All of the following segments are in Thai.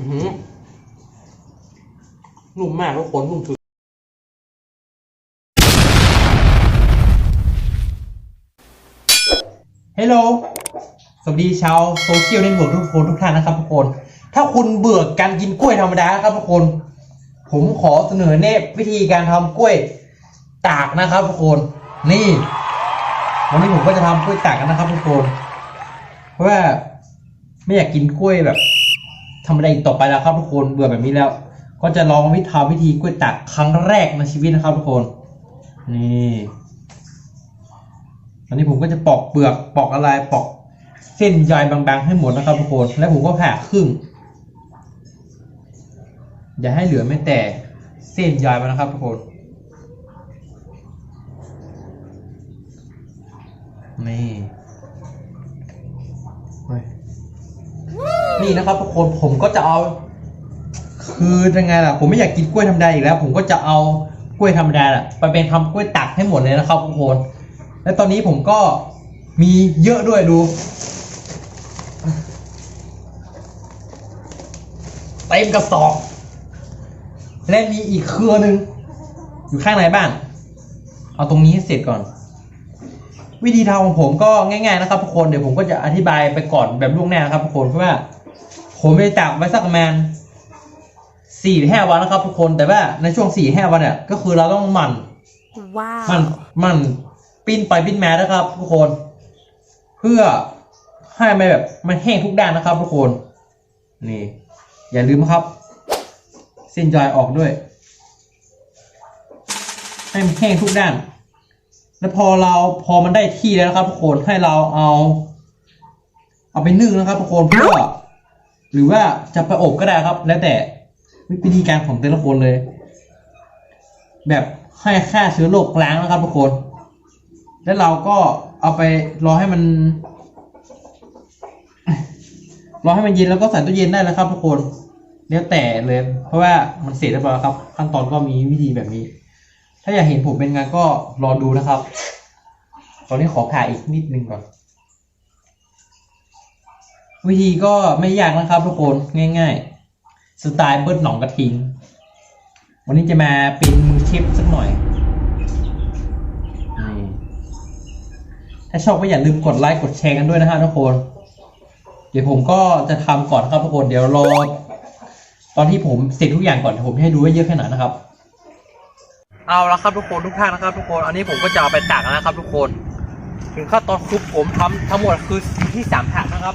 ือนุ่มมากทุกคนนุ่มสุด ฮัลโหล สวัสดีชาวโซเชียลเน็ตเวิร์กทุกคนทุกท่านนะครับทุกคน ถ้าคุณเบื่อการกินกล้วยธรรมดานะครับทุกคน ผมขอเสนอแนะวิธีการทำกล้วยตากนะครับทุกคน นี่ วันนี้ผมก็จะทำกล้วยตากกันนะครับทุกคน เพราะว่าไม่อยากกินกล้วยแบบ ธรรมดาอีกต่อไปแล้วครับทุกคนเบื่อแบบนี้แล้ว ก็จะลองวิธีวิธีกล้วยตากครั้งแรกในชีวิตนะครับทุกคน นี่อันนี้ผมก็จะปอกเปลือกปอกอะไรปอกเส้นใยบางๆ ให้หมดนะครับทุกคน แล้วผมก็ผ่าครึ่ง อย่าให้เหลือแม้แต่เส้นใยมันนะครับทุกคน นี่เฮ้ย นี่นะครับทุกคนผมก็จะเอา คือยังไงล่ะ ผมไม่อยากกินกล้วยธรรมดาอีกแล้ว ผมก็จะเอากล้วยธรรมดาแหละไปเป็นทำกล้วยตักให้หมดเลยนะครับทุกคนและตอนนี้ผมก็มีเยอะด้วยดูเต็มกระสอบและมีอีกเครือหนึ่งอยู่ข้างในบ้าน เอาตรงนี้ให้เสร็จก่อน วิธีทำของผมก็ง่าย ๆนะครับทุกคนเดี๋ยวผมก็จะอธิบายไปก่อนแบบล่วงหน้านะครับทุกคนเพราะว่า ผมไปตากไว้สักประมาณสี่ห้าวันนะครับทุกคนแต่ว่าในช่วงสี่ห้าวันเนี่ยก็คือเราต้องหมั่นว้าวมันมันปิ้นไปปิ้นมานะครับ ทุกคน เพื่อให้มันแบบมันแห้งทุกด้านนะครับ ทุกคน นี่ อย่าลืมนะครับ เส้นใยออกด้วย ให้มันแห้งทุกด้าน แล้วพอเราพอมันได้ที่แล้วนะครับ ทุกคนให้เราเอา เอาไปนึ่งนะครับ ทุกคนเพื่อ หรือว่าจะไปอบก็ได้ครับ แล้วแต่วิธีการของแต่ละคนเลย แบบให้ฆ่าเชื้อโรคล้างนะครับทุกคน แล้วเราก็เอาไปรอให้มัน รอให้มันเย็นแล้วก็ใส่ตู้เย็นได้แล้วครับทุกคนแล้วแต่เลย เพราะว่ามันเสร็จแล้วครับ ขั้นตอนก็มีวิธีแบบนี้ ถ้าอยากเห็นผมเป็นไงก็รอดูนะครับ ตอนนี้ขอผ่าอีกนิดนึงก่อน วิธีก็ไม่ยากนะครับทุกคนง่าย ๆ สไตล์เบิร์ดหนองกระทิง วันนี้จะมาเป็นมือเชฟสักหน่อย ถ้าชอบก็อย่าลืมกดไลค์กดแชร์กันด้วยนะฮะทุกคน เดี๋ยวผมก็จะทำก่อนนะครับทุกคนเดี๋ยวรอตอนที่ผมเสร็จทุกอย่างก่อนผมให้ดูว่าเยอะแค่ไหนนะครับ เอาละครับทุกคนทุกท่านนะครับ ทุกคนอันนี้ผมก็จะเอาไปตากนะครับ ทุกคน ถึงขั้นตอนคลุกผมทำทั้งหมดคือที่สามถาดนะครับ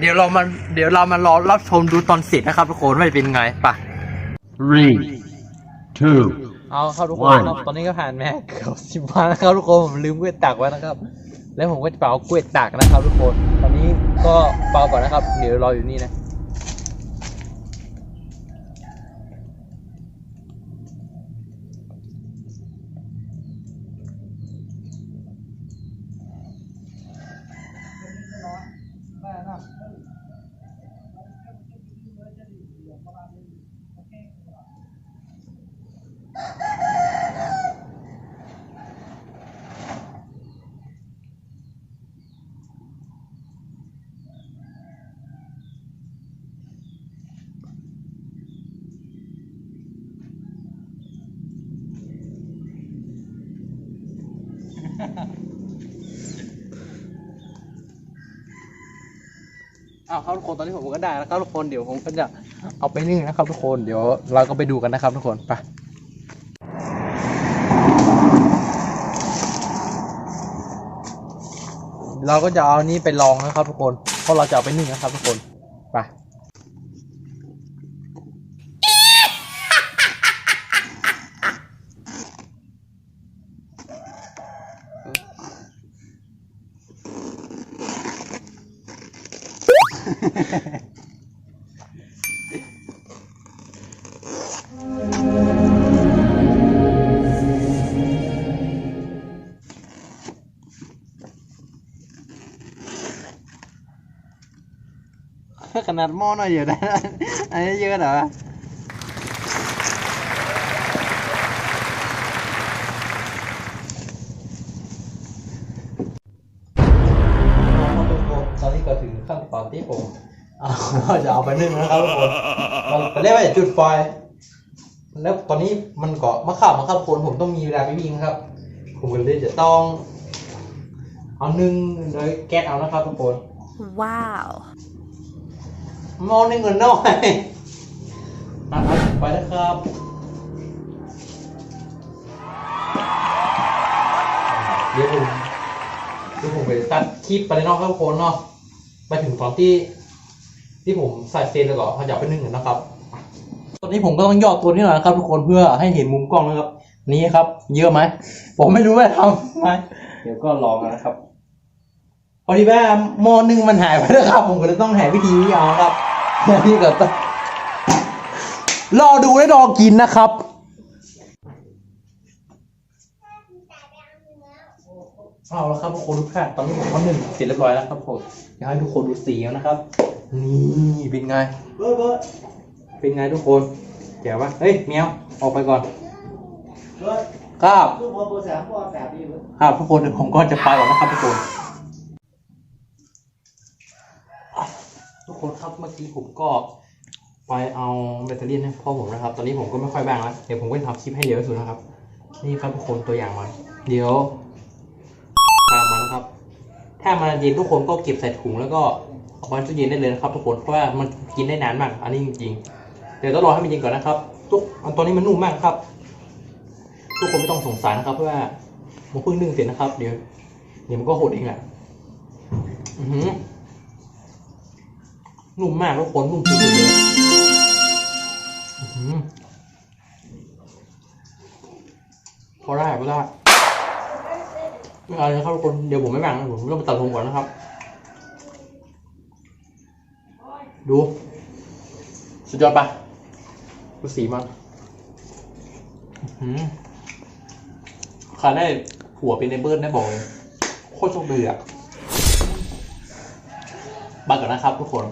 เดี๋ยวเรามาเดี๋ยวเรามารอรับชมดูตอนเสร็จนะครับทุกคนว่าจะเป็นไงไปะ Three, two, เอาครับทุกคน One ครับตอนนี้ก็ผ่านมาเกือบสิบวันนะครับทุกคนผมลืมกล้วยตากไว้นะครับ แล้วผมก็จะเป่ากล้วยตากนะครับทุกคน ตอนนี้ก็เป่าก่อนนะครับ เดี๋ยวรออยู่นี่นะ อ้าวครับทุกคนตอนนี้ผมก็ได้แล้วครับทุกคนเดี๋ยวผมก็จะเอาไปนึ่งนะครับทุกคนเดี๋ยวเราก็ไปดูกันนะครับทุกคนไปเราก็จะเอานี้ไปลองนะครับทุกคนเพราะเราจะเอาไปนึ่งนะครับทุกคน ขนาดหม้อหน่อยอยู่นะอันนี้เยอะเหรอ ที่ผมเอาเราจะเอาไปนึ่งนะครับทุกคนเราไปเรียกว่าจะจุดไฟแล้วตอนนี้มันก็มะขามมะขามคนผมต้องมีเวลาไปวิ่งครับ ผมก็เลยจะต้องเอานึ่งโดยแก๊สเอานะครับทุกคน Wow. มองในเงินหน่อยนะครับไปนะครับเดี๋ยวผมเดี๋ยวผมไปตัดคลิปไปเลยเนอกครับทุกคนเนาะ ไปถึงตอนที่ ที่ผมใส่เซนแล้วก็เขาจะเอาไปนึ่งกันนะครับ ตอนนี้ผมก็ต้องย่อตัวนี้หน่อยนะครับ ทุกคนเพื่อให้เห็นมุมกล้องนะครับ นี่ครับ เยอะไหมผมไม่รู้ว่าทำไหมเดี๋ยวก็ลองกันนะครับพอดีว่าหม้อนึ่งมันหายไปแล้วครับ ผมก็เลยต้องหาวิธีนี้เอาครับนี่ก็ต้องรอดูและรอกินนะครับ เอาแล้วครับทุกคนทุกท่านตอนนี้ผมก็นึ่งเสร็จเรียบร้อยแล้วครับผมอยากให้ทุกคนดูสีเอานะครับ นี่เป็นไง เบอร์เบอร์เป็นไงทุกคนแจ๋วปะเฮ้ยแมวออกไปก่อนเบอร์ครับลูกบอลเบอร์สามบอลแปดดีเบอร์ครับทุกคนเดี๋ยวผมก็จะไปก่อนนะครับทุกคน ทุกคนครับเมื่อกี้ผมก็ไปเอาแบตเตอรี่ให้พ่อผมนะครับ ตอนนี้ผมก็ไม่ค่อยบ้างแล้วเดี๋ยวผมก็จะทำคลิปให้เร็วที่สุดนะครับ นี่ครับทุกคนตัวอย่างมันเดี๋ยว ตามมานะครับ ถ้ามันเย็นทุกคนก็เก็บใส่ถุงแล้วก็เอาไว้ตู้เย็นได้เลยนะครับ ทุกคนเพราะว่ามันกินได้นานมาก อันนี้จริงๆเดี๋ยวต้องรอให้มันเย็นก่อนนะครับ ทุกอันตอนนี้มันนุ่มมากครับ ทุกคนไม่ต้องสงสัยนะครับเพราะว่ามันเพิ่งนึ่งเสร็จนะครับ เดี๋ยวเดี๋ยวมันก็หดเองแหละนุ่มมากทุกคนนุ่มสุดๆเลยพอได้พอได้ เอาเลยครับทุกคนเดี๋ยวผมไม่แบ่งผมต้องไปตัดผมก่อนนะครับ ดู สุดยอดปะดูสีมันอื้อหือใครได้ผัวเป็นในเบิร์ดได้บอกเลยโคตรโชคดีอะบักก่อนนะครับทุกคน